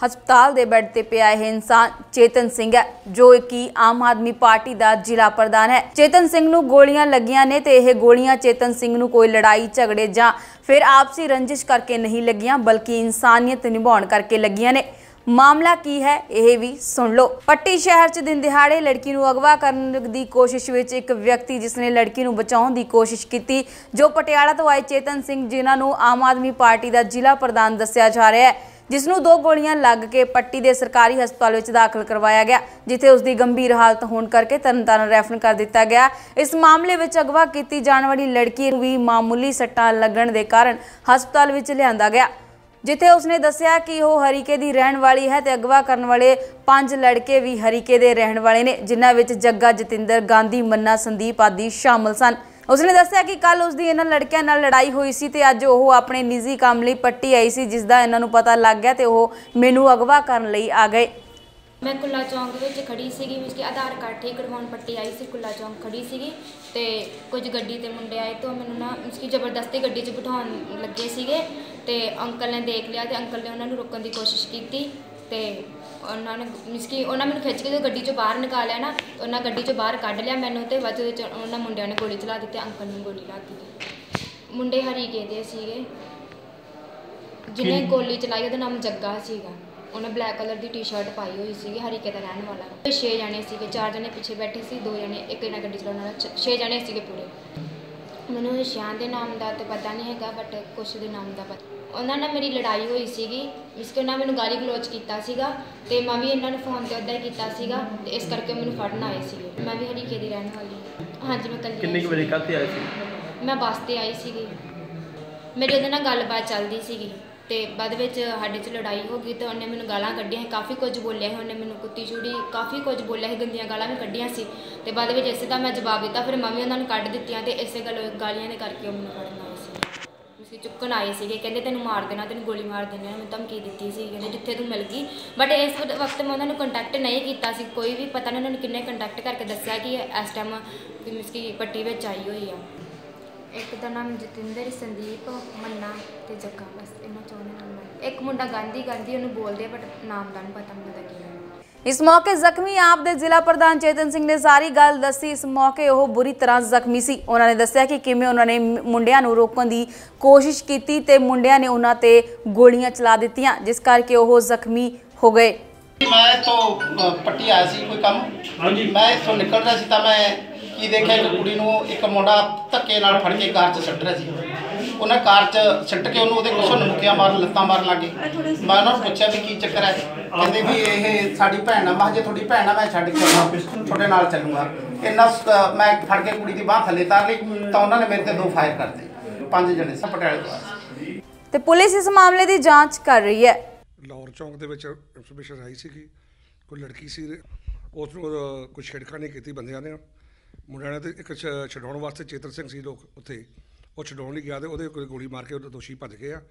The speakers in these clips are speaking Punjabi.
ਹਸਪਤਾਲ ਦੇ ਬੈੱਡ ਤੇ ਪਿਆ ਇਹ ਇਨਸਾਨ। ਚੇਤਨ ਸਿੰਘ ਹੈ, ਜੋ ਕਿ ਆਮ ਆਦਮੀ ਪਾਰਟੀ ਦਾ ਜ਼ਿਲ੍ਹਾ ਪ੍ਰਧਾਨ ਹੈ। ਚੇਤਨ ਸਿੰਘ ਨੂੰ ਗੋਲੀਆਂ ਲੱਗੀਆਂ ਨੇ ਤੇ ਇਹ ਗੋਲੀਆਂ ਚੇਤਨ ਸਿੰਘ ਨੂੰ ਕੋਈ ਲੜਾਈ, ਝਗੜੇ ਜਾਂ ਫਿਰ ਆਪਸੀ ਰੰਜਿਸ਼ ਕਰਕੇ ਨਹੀਂ ਲੱਗੀਆਂ, ਬਲਕਿ ਇਨਸਾਨੀਅਤ ਨਿਭਾਉਣ ਕਰਕੇ ਲੱਗੀਆਂ ਨੇ। ਮਾਮਲਾ ਕੀ ਹੈ, ਇਹ ਵੀ ਸੁਣ ਲਓ। ਪੱਟੀ ਸ਼ਹਿਰ 'ਚ ਦਿਨ ਦਿਹਾੜੇ ਲੜਕੀ ਨੂੰ ਅਗਵਾ ਕਰਨ ਦੀ ਕੋਸ਼ਿਸ਼ ਵਿੱਚ ਇੱਕ ਵਿਅਕਤੀ ਜਿਸ ਨੇ ਲੜਕੀ ਨੂੰ ਬਚਾਉਣ ਦੀ ਕੋਸ਼ਿਸ਼ ਕੀਤੀ, ਜੋ ਪਟਿਆਲਾ ਤੋਂ ਆਏ ਚੇਤਨ ਸਿੰਘ, ਜਿਨ੍ਹਾਂ ਨੂੰ ਆਮ ਆਦਮੀ ਪਾਰਟੀ ਦਾ ਜ਼ਿਲ੍ਹਾ ਪ੍ਰਧਾਨ ਦੱਸਿਆ ਜਾ ਰਿਹਾ ਹੈ। ਜਿਸ ਨੂੰ ਦੋ ਗੋਲੀਆਂ ਲੱਗ ਕੇ ਪੱਟੀ ਦੇ ਸਰਕਾਰੀ ਹਸਪਤਾਲ ਵਿੱਚ ਦਾਖਲ ਕਰਵਾਇਆ ਗਿਆ, ਜਿੱਥੇ ਉਸ ਦੀ ਗੰਭੀਰ ਹਾਲਤ ਹੋਣ ਕਰਕੇ ਤਰਨਤਾਰਨ ਰੈਫਰ ਕਰ ਦਿੱਤਾ ਗਿਆ। ਇਸ ਮਾਮਲੇ ਵਿੱਚ ਅਗਵਾ ਕੀਤੀ ਜਾਣ ਵਾਲੀ ਲੜਕੀ ਨੂੰ ਵੀ ਮਾਮੂਲੀ ਸੱਟਾਂ ਲੱਗਣ ਦੇ ਕਾਰਨ ਹਸਪਤਾਲ ਵਿੱਚ ਲਿਆਂਦਾ ਗਿਆ, ਜਿੱਥੇ ਉਸਨੇ ਦੱਸਿਆ ਕਿ ਉਹ ਹਰੀਕੇ ਦੀ ਰਹਿਣ ਵਾਲੀ ਹੈ ਤੇ ਅਗਵਾ ਕਰਨ ਵਾਲੇ ਪੰਜ ਲੜਕੇ ਵੀ ਹਰੀਕੇ ਦੇ ਰਹਿਣ ਵਾਲੇ ਨੇ, ਜਿਨ੍ਹਾਂ ਵਿੱਚ ਜੱਗਾ ਜਤਿੰਦਰ, ਗਾਂਧੀ, ਮੰਨਾ, ਸੰਦੀਪ ਆਦਿ ਸ਼ਾਮਲ ਸਨ। ਉਸਨੇ ਦੱਸਿਆ ਕਿ ਕੱਲ ਉਸ ਦੀ ਇਹਨਾਂ ਲੜਕਿਆਂ ਨਾਲ ਲੜਾਈ ਹੋਈ ਸੀ ਤੇ ਅੱਜ ਉਹ ਆਪਣੇ ਨਿੱਜੀ ਕੰਮ ਲਈ ਪੱਟੀ ਆਈ ਸੀ ਜਿਸ ਦਾ ਇਹਨਾਂ ਨੂੰ ਪਤਾ ਲੱਗ ਗਿਆ ਤੇ ਉਹ ਮੈਨੂੰ ਅਗਵਾ ਕਰਨ ਲਈ ਆ ਗਏ। ਮੈਂ ਕੁੱਲਾ ਚੌਂਕ ਵਿੱਚ ਖੜੀ ਸੀਗੀ ਕਿ ਆਧਾਰ ਕਾਰਡ ਠੀਕ ਕਰਵਾਉਣ ਪੱਟੀ ਆਈ ਸੀ, ਕੁੱਲਾ ਚੌਂਕ ਖੜੀ ਸੀਗੀ ਤੇ ਕੁਝ ਗੱਡੀ ਤੇ ਮੁੰਡੇ ਆਏ ਤੋਂ ਮੈਨੂੰ ਨਾ ਮਿਸ ਕਿ ਜ਼ਬਰਦਸਤੀ ਗੱਡੀ 'ਚ ਬਿਠਾਉਣ ਲੱਗੇ ਸੀਗੇ ਤੇ ਅੰਕਲ ਨੇ ਦੇਖ ਲਿਆ ਤੇ ਅੰਕਲ ਨੇ ਉਹਨਾਂ ਨੂੰ ਰੋਕਣ ਦੀ ਕੋਸ਼ਿਸ਼ ਕੀਤੀ ਤੇ ਉਹਨਾਂ ਨੇ ਮਿਸ ਕਿ ਉਹਨਾਂ ਮੈਨੂੰ ਖਿੱਚ ਕੇ ਜਦੋਂ ਗੱਡੀ 'ਚੋਂ ਬਾਹਰ ਨਿਕਾਲਿਆ ਨਾ ਉਹਨਾਂ ਗੱਡੀ 'ਚੋਂ ਬਾਹਰ ਕੱਢ ਲਿਆ ਮੈਨੂੰ ਤੇ ਬਾਅਦ 'ਚ ਉਹਨਾਂ ਮੁੰਡਿਆਂ ਨੇ ਗੋਲੀ ਚਲਾ ਦਿੱਤੀ ਅੰਕਲ ਨੂੰ ਗੋਲੀ ਲੱਗ ਗਈ ਮੁੰਡੇ ਹਰੀਕੇ ਦੇ ਸੀਗੇ ਜਿਹਨੇ ਗੋਲੀ ਚਲਾਈ ਉਹਦਾ ਨਾਮ ਜੱਗਾ ਸੀਗਾ। ਉਹਨੇ ਬਲੈਕ ਕਲਰ ਦੀ ਟੀ-ਸ਼ਰਟ ਪਾਈ ਹੋਈ ਸੀਗੀ ਹਰੀਕੇ ਦਾ ਰਹਿਣ ਵਾਲਾ। ਤੇ ਛੇ ਜਣੇ ਸੀਗੇ ਚਾਰ ਜਣੇ ਪਿੱਛੇ ਬੈਠੇ ਸੀ ਦੋ ਜਣੇ ਇੱਕ ਜਣਾ ਗੱਡੀ ਚਲਾਉਣ ਵਾਲਾ ਛ- ਛੇ ਜਣੇ ਸੀਗੇ ਪੂਰੇ। ਮੈਨੂੰ ਸ਼ਿਆਨ ਦੇ ਨਾਮ ਦਾ ਤੇ ਪਤਾ ਨਹੀਂ ਹੈਗਾ ਬਟ ਕੁਛ ਦੇ ਨਾਮ ਦਾ ਪਤਾ ਉਹਨਾਂ ਨਾਲ ਮੇਰੀ ਲੜਾਈ ਹੋਈ ਸੀਗੀ ਇਸ ਕੇ ਉਹਨਾਂ ਮੈਨੂੰ ਗਾਲੀ ਗਲੋਚ ਕੀਤਾ ਸੀਗਾ ਤੇ ਮੈਂ ਵੀ ਇਹਨਾਂ ਨੂੰ ਫੋਨ ਤੇ ਉਦਾਂ ਹੀ ਕੀਤਾ ਸੀਗਾ ਤੇ ਇਸ ਕਰਕੇ ਮੈਨੂੰ ਫੜਨ ਆਏ ਸੀਗੇ। ਮੈਂ ਵੀ ਹਰੀਕੇ ਦੀ ਰਹਿਣ ਵਾਲੀ ਹਾਂ। ਹਾਂਜੀ ਮੈਂ ਕੱਲੀ ਕਿੰਨੇ ਕੁ ਵਜੇ ਕੱਲ੍ਹ ਤੇ ਆਏ ਸੀ? ਮੈਂ ਬੱਸ ਤੇ ਆਈ ਸੀਗੀ। ਮੇਰੀ ਉਹਦੇ ਨਾਲ ਗੱਲਬਾਤ ਚੱਲਦੀ ਸੀਗੀ ਤੇ ਬਾਅਦ ਵਿੱਚ ਸਾਡੇ 'ਚ ਲੜਾਈ ਹੋ ਗਈ ਤੇ ਉਹਨੇ ਮੈਨੂੰ ਗਾਲਾਂ ਕੱਢੀਆਂ ਸੀ ਕਾਫੀ ਕੁਝ ਬੋਲਿਆ ਸੀ ਉਹਨੇ ਮੈਨੂੰ ਕੁੱਤੀ ਚੂੜੀ ਕਾਫੀ ਕੁਝ ਬੋਲਿਆ ਸੀ ਗੰਦੀਆਂ ਗਾਲਾਂ ਵੀ ਕੱਢੀਆਂ ਸੀ ਤੇ ਬਾਅਦ ਵਿੱਚ ਇਸੇ ਦਾ ਮੈਂ ਜਵਾਬ ਦਿੱਤਾ ਫਿਰ ਮੈਂ ਵੀ ਉਹਨਾਂ ਨੂੰ ਕੱਢ ਦਿੱਤੀਆਂ ਤੇ ਇਸੇ ਗੱਲ ਗਾਲੀਆਂ ਦੇ ਕਰਕੇ ਉਹ ਮੈਨੂੰ ਫੜਨ ਚੁੱਕਣ ਆਏ ਸੀਗੇ। ਕਹਿੰਦੇ ਤੈਨੂੰ ਮਾਰ ਦੇਣਾ ਤੈਨੂੰ ਗੋਲੀ ਮਾਰ ਦੇਣੀ ਆ, ਮੈਨੂੰ ਧਮਕੀ ਦਿੱਤੀ ਸੀ। ਕਹਿੰਦੇ ਜਿੱਥੇ ਤੂੰ ਮਿਲ ਗਈ। ਬਟ ਇਸ ਵਕਤ ਵਕਤ ਮੈਂ ਉਹਨਾਂ ਨੂੰ ਕੰਟੈਕਟ ਨਹੀਂ ਕੀਤਾ ਸੀ। ਕੋਈ ਵੀ ਪਤਾ ਨਹੀਂ ਉਹਨਾਂ ਨੂੰ ਕਿੰਨੇ ਕੰਟੈਕਟ ਕਰਕੇ ਦੱਸਿਆ ਕਿ ਇਸ ਟਾਈਮ ਮਿਸ ਕੀ ਪੱਟੀ ਵਿੱਚ ਆਈ ਹੋਈ ਆ। ਇੱਕ ਦਾ ਨਾਮ ਜਤਿੰਦਰ ਸੰਦੀਪ ਮੰਨਾ ਤੇ ਜੱਗਾ। ਬਸ ਇਹਨਾਂ ਚੋਂ ਨਾਮ ਇੱਕ ਮੁੰਡਾ ਗਾਂਧੀ ਗਾਂਧੀ ਉਹਨੂੰ ਬੋਲਦੇ ਬਟ ਨਾਮ ਦਾ ਨਹੀਂ ਪਤਾ ਮੈਨੂੰ ਉਹਦਾ ਕੀ ਨਾਮ ਇਸ ਮੌਕੇ ਜ਼ਖਮੀ ਆਪ ਦੇ ਜ਼ਿਲ੍ਹਾ ਪ੍ਰਧਾਨ ਚੇਤਨ ਸਿੰਘ ਨੇ ਸਾਰੀ ਗੱਲ ਦੱਸੀ। ਇਸ ਮੌਕੇ ਉਹ ਬੁਰੀ ਤਰ੍ਹਾਂ ਜ਼ਖਮੀ ਸੀ। ਉਹਨਾਂ ਨੇ ਦੱਸਿਆ ਕਿ ਕਿਵੇਂ ਉਹਨਾਂ ਨੇ ਮੁੰਡਿਆਂ ਨੂੰ ਰੋਕਣ ਦੀ ਕੋਸ਼ਿਸ਼ ਕੀਤੀ ਤੇ ਮੁੰਡਿਆਂ ਨੇ ਉਹਨਾਂ ਤੇ ਗੋਲੀਆਂ ਚਲਾ ਦਿੱਤੀਆਂ ਜਿਸ ਕਰਕੇ ਉਹ ਜ਼ਖਮੀ ਹੋ ਗਏ। ਮੈਂ ਅ, ਪੱਟੀ ਆਇਆ ਸੀ ਕੋਈ ਕੰਮ? ਹਾਂਜੀ। ਮੈਂ ਇੱਥੋਂ ਨਿਕਲ ਰਿਹਾ ਸੀ ਤਾਂ ਮੈਂ ਕੀ ਦੇਖਿਆ ਇੱਕ ਕੁੜੀ ਨੂੰ ਇੱਕ ਮੁੰਡਾ ਧੱਕੇ ਨਾਲ ਫੜ ਕੇ ਕਾਰ 'ਚ ਸੱਟ ਰਿਹਾ ਸੀ। ਉਹਨਾਂ ਕਾਰ 'ਚ ਸੱਟ ਕੇ ਉਹਨੂੰ ਉਹਦੇ ਕੁਛ ਨੁਕਿਆ ਮਾਰਨ ਲੱਤਾਂ ਮਾਰਨ ਲੱਗੇ ਮੈਂ ਉਹਨਾਂ ਨੂੰ ਪੁੱਛਿਆ ਵੀ ਕੀ ਚੱਕਰ ਹੈ? ਕਹਿੰਦੇ ਵੀ ਇਹ ਸਾਡੀ ਭੈਣ ਆ। ਮੈਂ ਜੇ ਤੁਹਾਡੀ ਭੈਣ ਆ ਮੈਂ ਛੱਡ ਕੇ ਆਉਣਾ ਤੁਹਾਡੇ ਨਾਲ ਚੱਲੂਗਾ। ਇੰਨਾ ਮੈਂ ਫੜ ਕੇ ਕੁੜੀ ਦੀ ਬਾਹ ਥੱਲੇ ਤਾਰ ਲਈ ਤਾਂ ਉਹਨਾਂ ਨੇ ਮੇਰੇ ਤੇ ਦੋ ਫਾਇਰ ਕਰਤੇ ਪੰਜ ਜਣੇ ਸੀ ਪਟਿਆਲੇ ਤੋਂ ਤੇ ਪੁਲਿਸ ਇਸ ਮਾਮਲੇ ਦੀ ਜਾਂਚ ਕਰ ਰਹੀ ਹੈ। ਲਾਹੌਰ ਚੌਂਕ ਦੇ ਵਿੱਚ ਇਨਫੋਰਮੇਸ਼ਨ ਆਈ ਸੀ ਕਿ ਕੋਈ ਲੜਕੀ ਸੀ ਉਸ ਨੂੰ ਕੋਈ ਛੇੜਖਾਨੀ ਕੀਤੀ ਬੰਦਿਆਂ ਨੇ। ਮੁੰਡਿਆਂ ਨੇ ਤੇ ਇੱਕ ਛਡਾਉਣ ਵਾਸਤੇ ਚੇਤਨ ਸਿੰਘ ਸੀ ਲੋਕ ਉੱਥੇ। ਉਹ ਛਡਾਉਣ ਲਈ ਗਿਆ ਤੇ ਉਹਦੇ ਕੋਲ ਗੋਲੀ ਮਾਰ ਕੇ ਉਹ ਦੋਸ਼ੀ ਭੱਜ ਗਏ ਆ।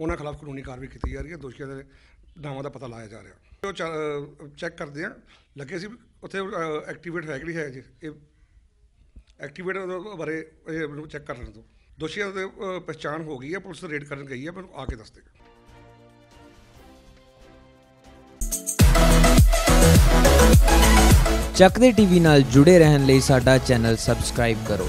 ਉਹਨਾਂ ਖਿਲਾਫ ਕਾਨੂੰਨੀ ਕਾਰਵਾਈ ਕੀਤੀ ਜਾ ਰਹੀ ਹੈ। ਦੋਸ਼ੀਆਂ ਦੇ ਨਾਵਾਂ ਦਾ ਪਤਾ ਲਾਇਆ ਜਾ ਰਿਹਾ। ਉਹ ਚੈੱਕ ਕਰਦੇ ਆ। ਲੱਗੇ ਸੀ ਉੱਥੇ ਐਕਟੀਵੇਟ ਹੈ ਕਿ ਨਹੀਂ ਹੈ ਜੀ? ਇਹ ਐਕਟੀਵੇਟ ਬਾਰੇ ਇਹ ਚੈੱਕ ਕਰ ਲੈਣ ਤੋਂ ਦੋਸ਼ੀਆਂ ਦੀ ਅਹ, ਪਛਾਣ ਹੋ ਗਈ ਹੈ। ਪੁਲਿਸ ਰੇਡ ਕਰਨ ਗਈ ਹੈ। ਮੈਨੂੰ ਆ ਕੇ ਦੱਸ ਦੇ। ਚੱਕਦੇ ਟੀਵੀ ਨਾਲ ਜੁੜੇ ਰਹਿਣ ਲਈ ਸਾਡਾ ਚੈਨਲ ਸਬਸਕ੍ਰਾਈਬ ਕਰੋ।